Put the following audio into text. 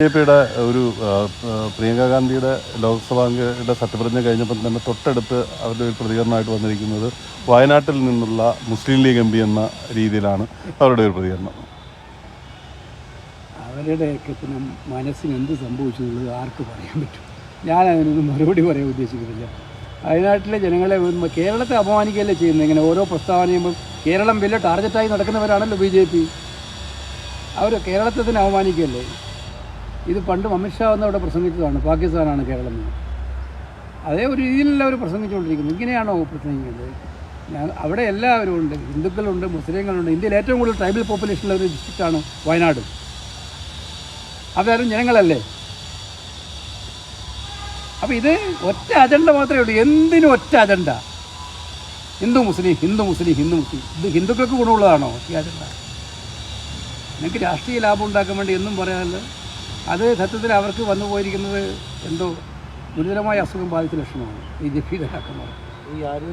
B J പിയുടെ ഒരു പ്രിയങ്ക ഗാന്ധിയുടെ ലോക്സഭാംഗയുടെ സത്യപ്രതിജ്ഞ കഴിഞ്ഞപ്പം തന്നെ തൊട്ടടുത്ത് അവരുടെ ഒരു പ്രതികരണമായിട്ട് വന്നിരിക്കുന്നത് വയനാട്ടിൽ നിന്നുള്ള മുസ്ലിം ലീഗ് എം പി എന്ന രീതിയിലാണ് അവരുടെ ഒരു പ്രതികരണം. അവരുടെ പിന്നെ മനസ്സിന് എന്ത് സംഭവിച്ചു എന്നുള്ളത് ആർക്ക് പറയാൻ പറ്റും? ഞാൻ അതിനൊന്നും മറുപടി പറയാൻ ഉദ്ദേശിക്കുന്നില്ല. വയനാട്ടിലെ ജനങ്ങളെ കേരളത്തെ അപമാനിക്കുകയല്ലേ ചെയ്യുന്നത്? ഇങ്ങനെ ഓരോ പ്രസ്താവന കേരളം വലിയ ടാർഗറ്റായി നടക്കുന്നവരാണല്ലോ ബി ജെ പി അവർ കേരളത്തെ തന്നെ അവമാനിക്കുകയല്ലേ ഇത് പണ്ട് അമിത്ഷാ വന്ന് അവിടെ പ്രസംഗിച്ചതാണ് പാകിസ്ഥാനാണ് കേരളം എന്ന്. അതേ ഒരു രീതിയിലല്ല അവർ പ്രസംഗിച്ചുകൊണ്ടിരിക്കുന്നത് ഇങ്ങനെയാണോ പ്രസംഗിക്കുന്നത്? ഞാൻ അവിടെ എല്ലാവരും ഉണ്ട് ഹിന്ദുക്കളുണ്ട് മുസ്ലിങ്ങളുണ്ട്. ഇന്ത്യയിൽ ഏറ്റവും കൂടുതൽ ട്രൈബൽ പോപ്പുലേഷനുള്ള ഒരു ഡിസ്ട്രിക്റ്റാണ് വയനാട്. അതാരും ജനങ്ങളല്ലേ? അപ്പോൾ ഇത് ഒറ്റ അജണ്ട മാത്രമേ ഉള്ളൂ. എന്തിനും ഒറ്റ അജണ്ട? ഹിന്ദു മുസ്ലിം ഹിന്ദു മുസ്ലിം ഹിന്ദു മുസ്ലിം. ഇത് ഹിന്ദുക്കൾക്ക് ഗുണമുള്ളതാണോ ഈ അജണ്ട? നിങ്ങൾക്ക് രാഷ്ട്രീയ ലാഭം ഉണ്ടാക്കാൻ വേണ്ടി എന്നും പറയാമല്ലോ അത് സത്യത്തിൽ അവർക്ക് വന്നു പോയിരിക്കുന്നത് എന്തോ ഗുരുതരമായ അസുഖം ബാധിച്ച ലക്ഷണമാണ്. ഈ ജഫീദ് നേതാക്കന്മാർ ഈ ആര്യ